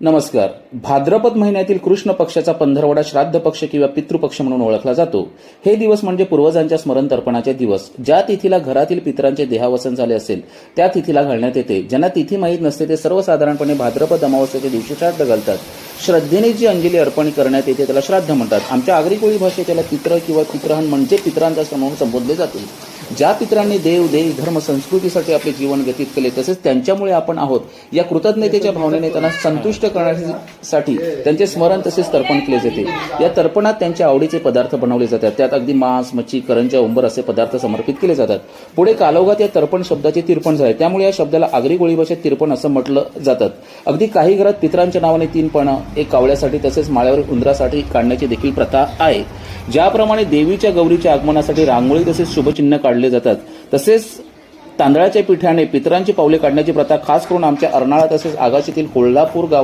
नमस्कार. भाद्रपद महिन्यातील कृष्ण पक्षाचा पंधरवडा श्राद्ध पक्ष किंवा पितृपक्ष म्हणून ओळखला जातो. हे दिवस म्हणजे पूर्वजांच्या स्मरण तर्पणाचे दिवस. ज्या तिथीला घरातील पितरांचे देहावसन झाले असेल त्या तिथीला घालण्यात येते. ज्यांना तिथी माहीत नसते ते सर्वसाधारणपणे भाद्रपद अमावस्येच्या दिवशी श्राद्ध घालतात. श्रद्धेने जी अंजली अर्पण करण्यात येते त्याला श्राद्ध म्हणतात. आमच्या आगरी कोळी भाषेत त्याला पित्र किंवा पित्रहन म्हणजे पितरांचा समूह संबोधले जाते. ज्या पितरांनी देव देश धर्म संस्कृतीसाठी आपले जीवन व्यतीत केले तसेच त्यांच्यामुळे आपण आहोत या कृतज्ञतेच्या भावनेने त्यांना संतुष्ट करण्यासाठी त्यांचे स्मरण तसेच तर्पण केले जाते. या तर्पणात त्यांच्या आवडीचे पदार्थ बनवले जातात. त्यात अगदी मांस मच्छी करंजा उंबर असे पदार्थ समर्पित केले जातात. पुढे कालोगात या तर्पण शब्दाचे तिरपण झाले. त्यामुळे या शब्दाला आगरी गोळी भाषेत तिरपण असं म्हटलं जातात. अगदी काही घरात पितरांच्या नावाने तीन पण एक कावळ्यासाठी तसेच माळ्यावर उंदरासाठी काढण्याची देखील प्रथा आहे. ज्याप्रमाणे देवीच्या गौरीच्या आगमनासाठी रांगोळी तसेच शुभचिन्ह काढले जातात. तसेच तांदळाच्या पिठाने पितरांची पावले काढण्याची प्रथा खास करून आमच्या अर्नाळा तसेच आगाशीतील कोल्हापूर गावात